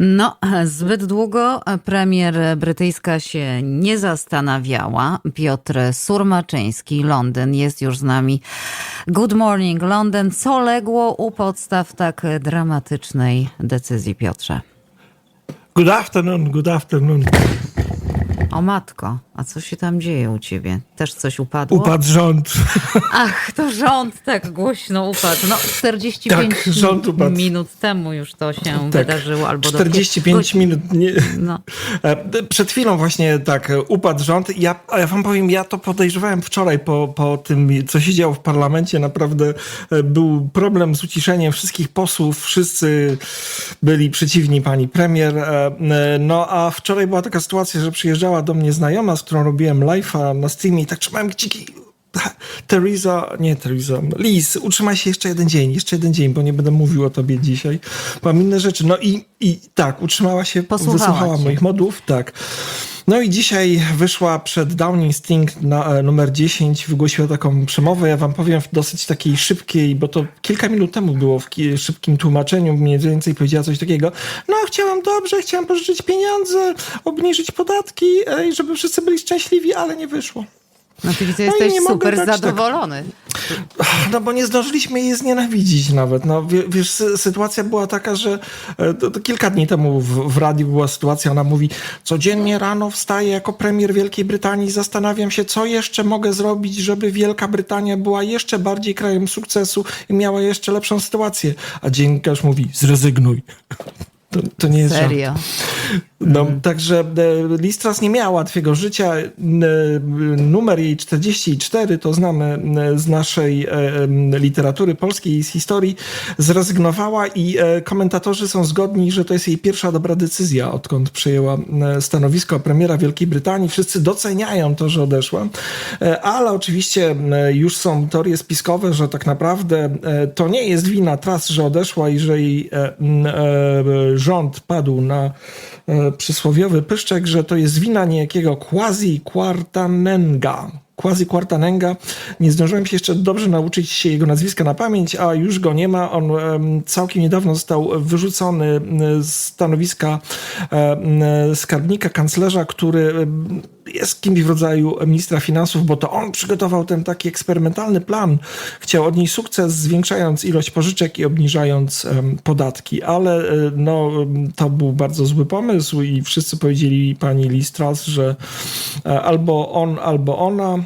No, zbyt długo premier brytyjska się nie zastanawiała. Piotr Surmaczyński, Londyn, jest już z nami. Good morning, Londyn. Co legło u podstaw tak dramatycznej decyzji, Piotrze? Good afternoon, good afternoon. O matko, a co się tam dzieje u ciebie? Też coś upadło? Upadł rząd. Ach, to rząd tak głośno upadł. No, 45 Tak, rząd upadł. minut temu już to się Tak, wydarzyło. Albo do 45 minut. Nie. No. E, Przed chwilą właśnie tak e, upadł rząd. Ja, a ja wam powiem, ja to podejrzewałem wczoraj po, po tym, co się działo w parlamencie. Naprawdę e, był problem z uciszeniem wszystkich posłów. Wszyscy byli przeciwni pani premier. No a wczoraj była taka sytuacja, że przyjeżdżała do mnie znajoma, z którą robiłem live'a na streamie i tak trzymałem kciuki. Teresa, nie Teresa, Liz, utrzymaj się jeszcze jeden dzień, jeszcze jeden dzień, bo nie będę mówił o tobie dzisiaj. Mam inne rzeczy. No i, i tak, utrzymała się, Posłuchała wysłuchała cię. moich modów, tak. No i dzisiaj wyszła przed Downing Street na e, numer 10, wygłosiła taką przemowę, ja wam powiem w dosyć takiej szybkiej, bo to kilka minut temu było w ki- szybkim tłumaczeniu, mniej więcej powiedziała coś takiego, no chciałam dobrze, chciałam pożyczyć pieniądze, obniżyć podatki e, żeby wszyscy byli szczęśliwi, ale nie wyszło. No ty No i jesteś super tak. zadowolony. No bo nie zdążyliśmy jej znienawidzić nawet. No, wie- wiesz, sy- sytuacja była taka, że e, to, to kilka dni temu w, w radiu była sytuacja, ona mówi, codziennie rano wstaję jako premier Wielkiej Brytanii, zastanawiam się, co jeszcze mogę zrobić, żeby Wielka Brytania była jeszcze bardziej krajem sukcesu i miała jeszcze lepszą sytuację. A dziennikarz mówi, zrezygnuj. To, to nie jest żart. Serio. No, Mhm. także e, Listras nie miała łatwiego życia. E, Numer jej 44 to znamy e, z naszej literatury polskiej i z historii. Zrezygnowała i komentatorzy są zgodni, że to jest jej pierwsza dobra decyzja, odkąd przejęła stanowisko premiera Wielkiej Brytanii. Wszyscy doceniają to, że odeszła, ale oczywiście już są teorie spiskowe, że tak naprawdę to nie jest wina Tras, że odeszła i że jej rząd padł na e, przysłowiowy pyszczek, że to jest wina niejakiego quasi Quartanenga. Quasi Quartanenga. Nie zdążyłem się jeszcze dobrze nauczyć się jego nazwiska na pamięć, a już go nie ma. On em, całkiem niedawno został wyrzucony m, z stanowiska em, skarbnika, kanclerza, który jest kimś w rodzaju ministra finansów, bo to on przygotował ten taki eksperymentalny plan. Chciał odnieść sukces, zwiększając ilość pożyczek i obniżając podatki, ale e, no, to był bardzo zły pomysł i wszyscy powiedzieli pani Listras, że e, albo on, albo ona.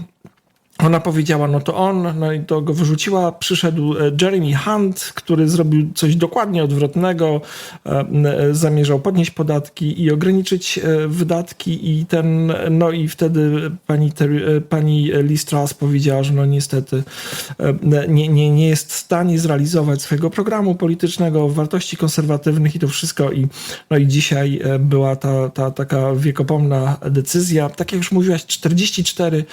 Ona powiedziała, no to on, no i to go wyrzuciła. Przyszedł e, Jeremy Hunt, który zrobił coś dokładnie odwrotnego. E, e, Zamierzał podnieść podatki i ograniczyć wydatki i ten, no i wtedy pani, pani Liz Truss powiedziała, że no niestety nie, nie, nie jest w stanie zrealizować swojego programu politycznego, wartości konserwatywnych i to wszystko i, no i dzisiaj była ta, ta taka wiekopomna decyzja. Tak jak już mówiłaś, 44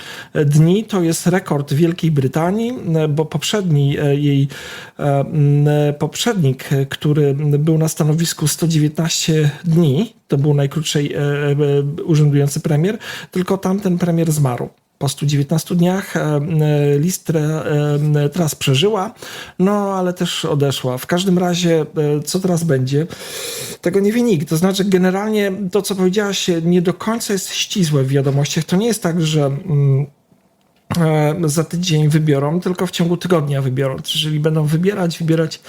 dni to jest rekord Wielkiej Brytanii, e, bo poprzedni e, jej e, poprzednik, który był na stanowisku 119 dni, to był najkrótszej urzędujący premier, tylko tamten premier zmarł. Po 119 dniach list teraz przeżyła, no ale też odeszła. W każdym razie, co teraz będzie, tego nie wie nikt. To znaczy, generalnie to, co powiedziałaś, nie do końca jest ścisłe w wiadomościach. To nie jest tak, że. Mm, za tydzień wybiorą, tylko w ciągu tygodnia wybiorą. Czyli będą wybierać, wybierać,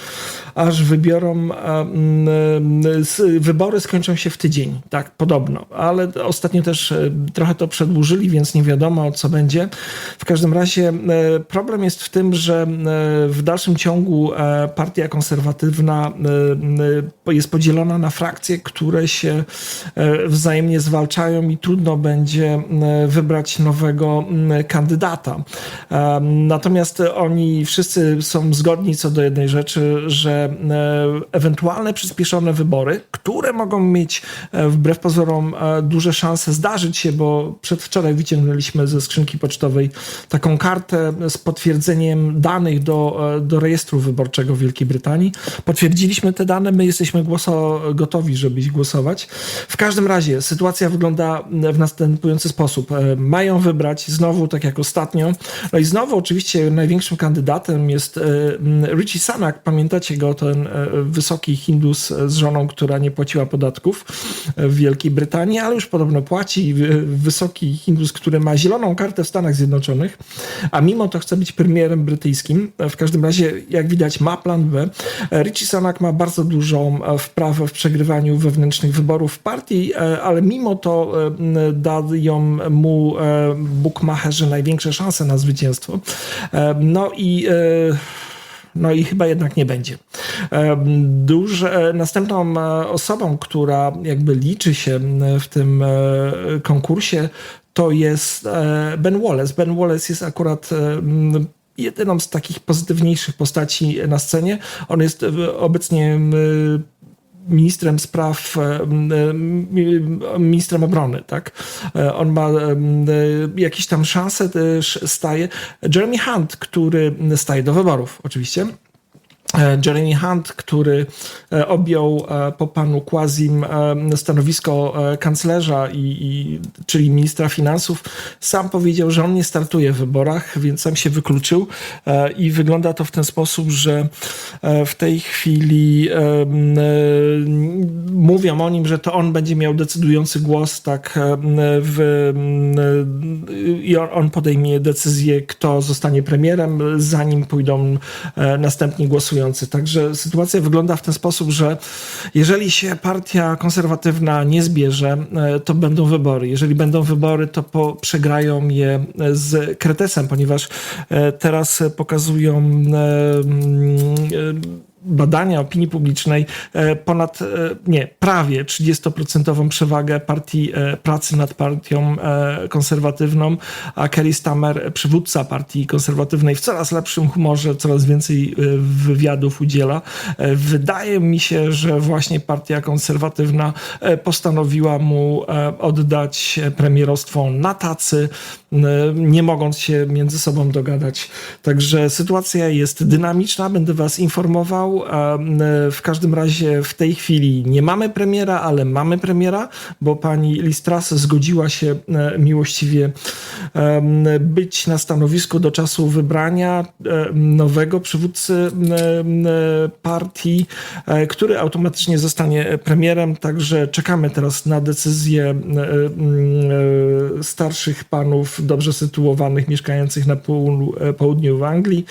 aż wybiorą. e, mm, s- Wybory skończą się w tydzień, tak, podobno. Ale ostatnio też e, trochę to przedłużyli, więc nie wiadomo, co będzie. W każdym razie e, problem jest w tym, że e, w dalszym ciągu e, partia konserwatywna e, e, jest podzielona na frakcje, które się e, wzajemnie zwalczają i trudno będzie e, wybrać nowego kandydata. E, Natomiast oni wszyscy są zgodni co do jednej rzeczy, że e, ewentualne przyspieszone wybory, które mogą mieć e, wbrew pozorom e, duże szanse zdarzyć się, bo przedwczoraj wyciągnęliśmy ze skrzynki pocztowej taką kartę z potwierdzeniem danych do, do rejestru wyborczego Wielkiej Brytanii. Potwierdziliśmy te dane, my jesteśmy głoso, gotowi, żeby iść głosować. W każdym razie sytuacja wygląda w następujący sposób. Mają wybrać znowu, tak jak ostatnio, ostatnio. No i znowu oczywiście największym kandydatem jest e, Richie Sunak. Pamiętacie go, ten e, wysoki Hindus z żoną, która nie płaciła podatków e, w Wielkiej Brytanii, ale już podobno płaci. Wy- Wysoki Hindus, który ma zieloną kartę w Stanach Zjednoczonych, a mimo to chce być premierem brytyjskim. W każdym razie, jak widać, ma plan B. Richie Sunak ma bardzo dużą wprawę w przegrywaniu wewnętrznych wyborów w partii, ale mimo to dają mu bukmacherzy największe szanse na zwycięstwo. No i e, no i chyba jednak nie będzie. Em, Duże, e, następną e, osobą, która jakby liczy się w tym konkursie, to jest Ben Wallace. Ben Wallace jest akurat jedyną z takich pozytywniejszych postaci na scenie. On jest obecnie ministrem spraw, e, e, ministrem obrony, tak? E, On ma jakieś tam szanse też staje. Jeremy Hunt, który staje do wyborów, oczywiście. E, Jeremy Hunt, który e, objął e, po panu Quasim stanowisko kanclerza, i, i, czyli ministra finansów, sam powiedział, że on nie startuje w wyborach, więc sam się wykluczył i wygląda to w ten sposób, że w tej chwili mówią o nim, że to on będzie miał decydujący głos tak w, i on, podejmie decyzję, kto zostanie premierem, zanim pójdą następni głosujący. Także sytuacja wygląda w ten sposób, że jeżeli się partia konserwatywna nie zbierze, e, to będą wybory. Jeżeli będą wybory, to po, przegrają je e, z Kretesem, ponieważ e, teraz pokazują badania opinii publicznej e, ponad, e, nie, prawie 30% przewagę partii e, pracy nad partią konserwatywną, a Kerry Stammer, przywódca partii konserwatywnej, w coraz lepszym humorze, coraz więcej wywiadów udziela. Wydaje mi się, że właśnie partia konserwatywna postanowiła mu oddać premierostwo na tacy, nie mogąc się między sobą dogadać. Także sytuacja jest dynamiczna, będę was informował. W każdym razie w tej chwili nie mamy premiera, ale mamy premiera, bo pani Listras zgodziła się e, miłościwie być na stanowisku do czasu wybrania e, nowego przywódcy m, partii, e, który automatycznie zostanie premierem. Także czekamy teraz na decyzję e, e, starszych panów, dobrze sytuowanych, mieszkających na połu- e, południu w Anglii.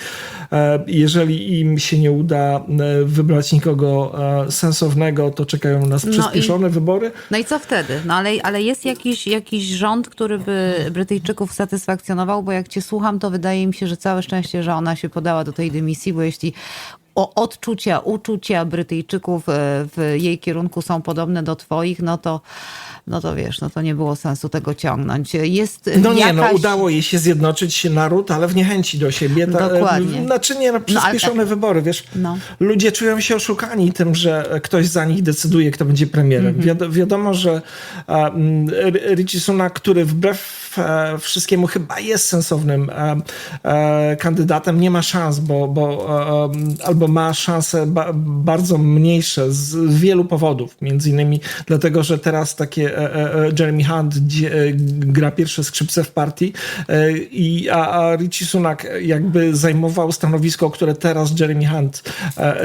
E, Jeżeli im się nie uda e, wybrać nikogo e, sensownego, to czekają nas No i- przyspieszone wybory. No i co wtedy? No ale, ale jest jakiś, jakiś rząd, który by Brytyjczyków satysfakcjonował, bo jak cię słucham, to wydaje mi się, że całe szczęście, że ona się podała do tej dymisji, bo jeśli o odczucia, uczucia Brytyjczyków e, w jej kierunku są podobne do twoich, no to, no to wiesz, no to nie było sensu tego ciągnąć. Jest No nie, no jakaś... udało jej się zjednoczyć naród, ale w niechęci do siebie. Ta, Dokładnie. Znaczy nie, no, przyspieszone ale- wybory, wiesz. No. Ludzie czują się oszukani tym, że ktoś za nich decyduje, kto będzie premierem. Mhm. Wiado- wiadomo, że a, mm, Richie Sunak, który wbrew e, wszystkiemu chyba jest sensownym e, e, kandydatem, nie ma szans, bo, bo albo ma szanse ba, bardzo mniejsze z, wielu powodów. Między innymi dlatego, że teraz takie Jeremy Hunt gra pierwsze skrzypce w partii i a, a Richie Sunak jakby zajmował stanowisko, które teraz Jeremy Hunt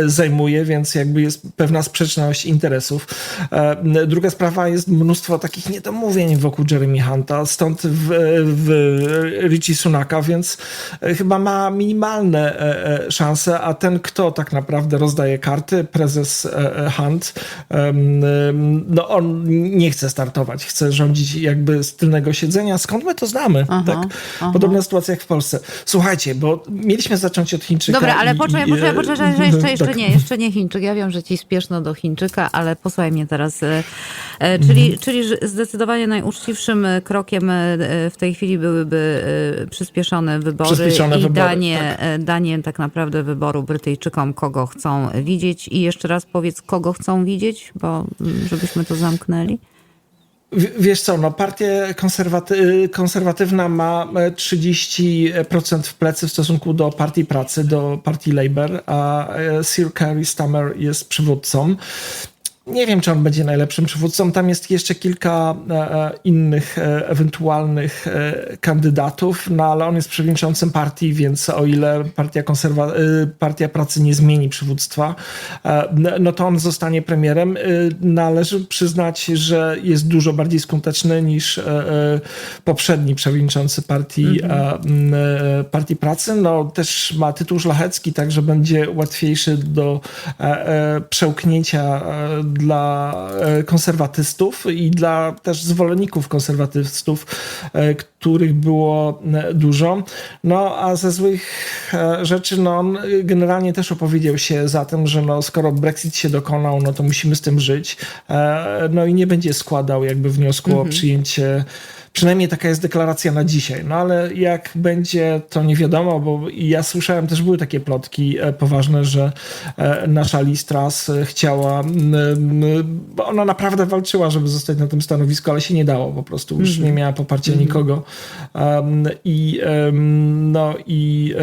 zajmuje, więc jakby jest pewna sprzeczność interesów. Druga sprawa jest mnóstwo takich niedomówień wokół Jeremy Hunta, stąd w, w Richie Sunaka, więc e, chyba ma minimalne e, e, szanse, a ten, kto tak naprawdę rozdaje karty, prezes Hunt, no on nie chce startować, chce rządzić jakby z tylnego siedzenia. Skąd my to znamy? Aha, tak? aha. Podobna sytuacja jak w Polsce. Słuchajcie, bo mieliśmy zacząć od Chińczyka. Dobra, ale poczekaj, poczekaj, poczekaj, że jeszcze, jeszcze tak. nie, jeszcze nie Chińczyk. Ja wiem, że ci spieszno do Chińczyka, ale posłuchaj mnie teraz. Czyli, Mhm. czyli zdecydowanie najuczciwszym krokiem w tej chwili byłyby e, przyspieszone wybory Przyspieszone i wybory, danie, tak. e, danie tak naprawdę wyboru Brytyjczykom, kogo chcą widzieć. I jeszcze raz powiedz, kogo chcą widzieć, bo mm, żebyśmy to zamknęli. Wiesz co, no partia konserwaty konserwatywna ma e, 30% w plecy w stosunku do partii pracy, do partii Labour, a e, Sir Keir Starmer jest przywódcą. Nie wiem, czy on będzie najlepszym przywódcą. Tam jest jeszcze kilka e, e, innych e, ewentualnych kandydatów, no ale on jest przewodniczącym partii, więc o ile partia, konserwa- partia pracy nie zmieni przywództwa, no to on zostanie premierem. Należy przyznać, że jest dużo bardziej skuteczny niż poprzedni przewodniczący partii, m, e, partii pracy. No też ma tytuł szlachecki, także będzie łatwiejszy do przełknięcia dla e, konserwatystów i dla też zwolenników konserwatystów, e, których było e, dużo. No a ze złych rzeczy, no on generalnie też opowiedział się za tym, że no, skoro Brexit się dokonał, no to musimy z tym żyć. No i nie będzie składał jakby wniosku o przyjęcie Przynajmniej taka jest deklaracja na dzisiaj. No ale jak będzie, to nie wiadomo, bo ja słyszałem, też były takie plotki e, poważne, że e, nasza Listras e, chciała, bo ona naprawdę walczyła, żeby zostać na tym stanowisku, ale się nie dało po prostu. Już nie miała poparcia nikogo. Um, I no i,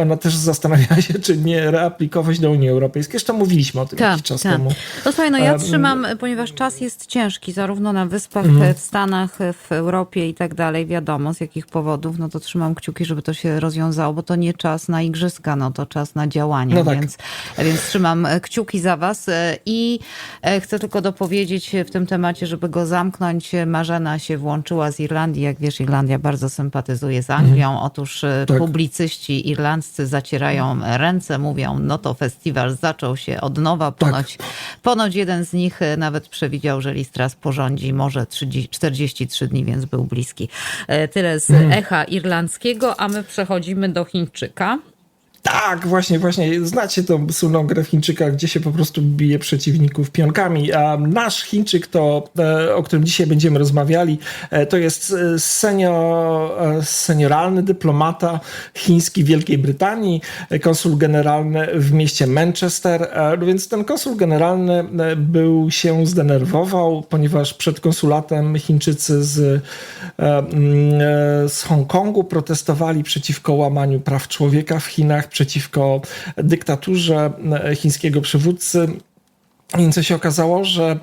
ona też zastanawiała się, czy nie reaplikować do Unii Europejskiej. Zresztą mówiliśmy o tym jakiś czas tak. temu. No słuchaj, no ja trzymam, ponieważ czas jest ciężki, zarówno na Wyspach, Mhm. w Stanach, w Europie i tak dalej, wiadomo z jakich powodów, no to trzymam kciuki, żeby to się rozwiązało, bo to nie czas na igrzyska, no to czas na działanie, No tak. więc, więc trzymam e, kciuki za was e, i e, chcę tylko dopowiedzieć w tym temacie, żeby go zamknąć. Marzena się włączyła z Irlandii, jak wiesz, Irlandia bardzo sympatyzuje z Anglią, otóż Tak. publicyści irlandzcy zacierają ręce, mówią, no to festiwal zaczął się od nowa, Tak. ponoć Ponoć jeden z nich nawet przewidział, że Listras porządzi może 30, 43 dni, więc był bliski. E, Tyle z Mhm. echa irlandzkiego, a my przechodzimy do Chińczyka. Tak, właśnie, właśnie. Znacie tą słynną grę Chińczyka, gdzie się po prostu bije przeciwników pionkami. A nasz Chińczyk, to, e, o którym dzisiaj będziemy rozmawiali, e, to jest e, senior, senioralny dyplomata chiński Wielkiej Brytanii, konsul generalny w mieście Manchester. No Więc ten konsul generalny był się zdenerwował, ponieważ przed konsulatem Chińczycy z, mm, z Hongkongu protestowali przeciwko łamaniu praw człowieka w Chinach, przeciwko dyktaturze chińskiego przywódcy. Co się okazało, że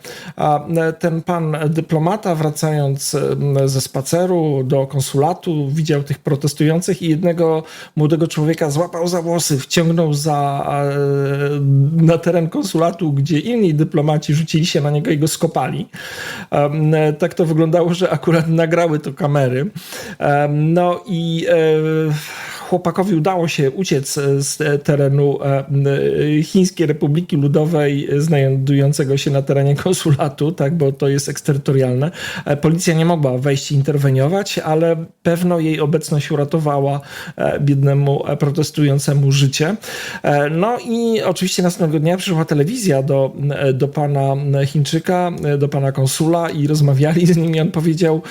ten pan dyplomata, wracając em, ze spaceru do konsulatu, widział tych protestujących i jednego młodego człowieka złapał za włosy, wciągnął za, na teren konsulatu, gdzie inni dyplomaci rzucili się na niego i go skopali. Em, Tak to wyglądało, że akurat nagrały to kamery. Em, No i e, chłopakowi udało się uciec e, z terenu e, e, Chińskiej Republiki Ludowej, znajdującego się na terenie konsulatu, tak, bo to jest eksterytorialne. Policja nie mogła wejść i interweniować, ale pewno jej obecność uratowała biednemu protestującemu życie. No i oczywiście następnego dnia przyszła telewizja do, do pana Chińczyka, do pana konsula i rozmawiali z nim i on powiedział,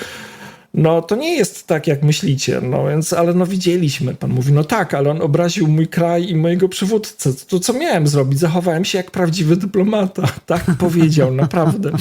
no to nie jest tak, jak myślicie, no więc, ale no widzieliśmy. Pan mówi, no tak, ale on obraził mój kraj i mojego przywódcę. To co miałem zrobić? Zachowałem się jak prawdziwy dyplomata. Tak powiedział, naprawdę.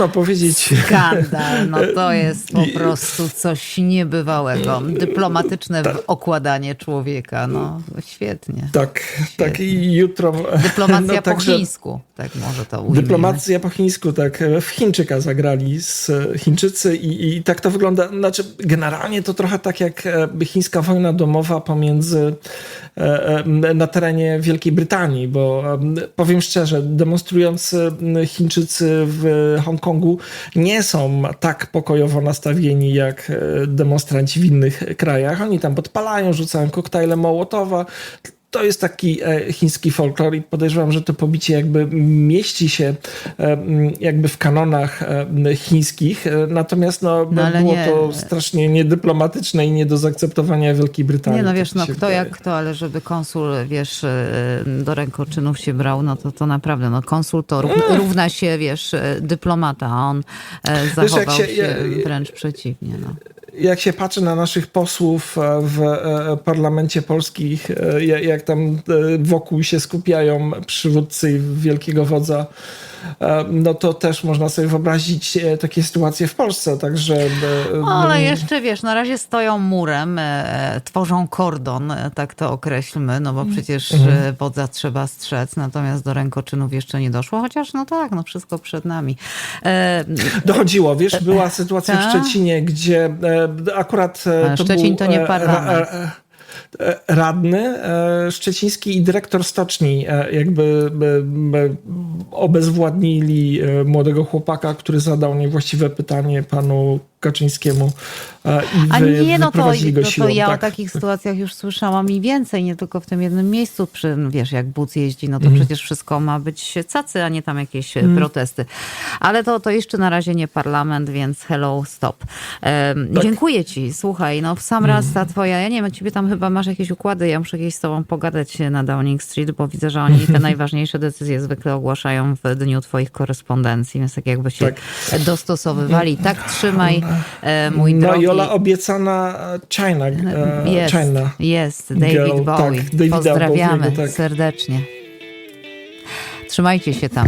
Trudno powiedzieć. Skandal, no to jest po prostu coś niebywałego. Dyplomatyczne okładanie człowieka, no świetnie. Tak, tak i jutro... Dyplomacja no, po także- chińsku, tak może to ujmijmy. Dyplomacja po chińsku, tak. W Chińczyka zagrali z Chińczycy i, i tak to wygląda. Znaczy, generalnie to trochę tak jak e, chińska wojna domowa pomiędzy e, e, na terenie Wielkiej Brytanii, bo em, powiem szczerze, demonstrujący Chińczycy w Hongkongu nie są tak pokojowo nastawieni jak e, demonstranci w innych krajach. Oni tam podpalają, rzucają koktajle Mołotowa. To jest taki e, chiński folklor i podejrzewam, że to pobicie jakby mieści się e, m, jakby w kanonach e, chińskich, natomiast no, No, ale było nie. to strasznie niedyplomatyczne i nie do zaakceptowania Wielkiej Brytanii. Nie no tak wiesz, no się kto wydaje. jak kto, ale żeby konsul, wiesz, do rękoczynów się brał, no to to naprawdę, no konsul to rów- równa się, wiesz, dyplomata, a on zachował się- się, ja- wręcz przeciwnie, no. Jak się patrzy na naszych posłów e, w e, parlamencie polskich, e, ja- jak tam wokół się skupiają przywódcy wielkiego wodza, no to też można sobie wyobrazić takie sytuacje w Polsce, także... e, Ale mm, jeszcze wiesz, na razie stoją murem, tworzą kordon, tak to określmy, no bo przecież e, wodza trzeba strzec, natomiast do rękoczynów jeszcze nie doszło, chociaż no tak, no wszystko przed nami. Dochodziło, wiesz, była sytuacja w Tak? Szczecinie, gdzie akurat e, to Szczecin był to nie e, parlament. e, radny szczeciński i dyrektor stoczni jakby obezwładnili młodego chłopaka, który zadał niewłaściwe pytanie panu Kaczyńskiemu e, i A wy, nie, no to, no to ja o tak. takich sytuacjach już słyszałam i więcej, nie tylko w tym jednym miejscu. Przy, no wiesz, jak Buc jeździ, no to Mhm. przecież wszystko ma być cacy, a nie tam jakieś e, protesty. Ale to, to jeszcze na razie nie parlament, więc hello, stop. Em, Tak. Dziękuję ci. Słuchaj, no w sam Mhm. raz ta twoja, ja nie wiem, ciebie tam chyba masz jakieś układy, ja muszę kiedyś z tobą pogadać na Downing Street, bo widzę, że oni te najważniejsze decyzje zwykle ogłaszają w dniu twoich korespondencji, więc tak jakby się dostosowywali. Tak trzymaj, mój No drogi. i Ola obiecana e, China, e, Jest, China. jest. David Girl, Bowie. tak, Davida Pozdrawiamy Bowiego, tak. serdecznie. Trzymajcie się tam.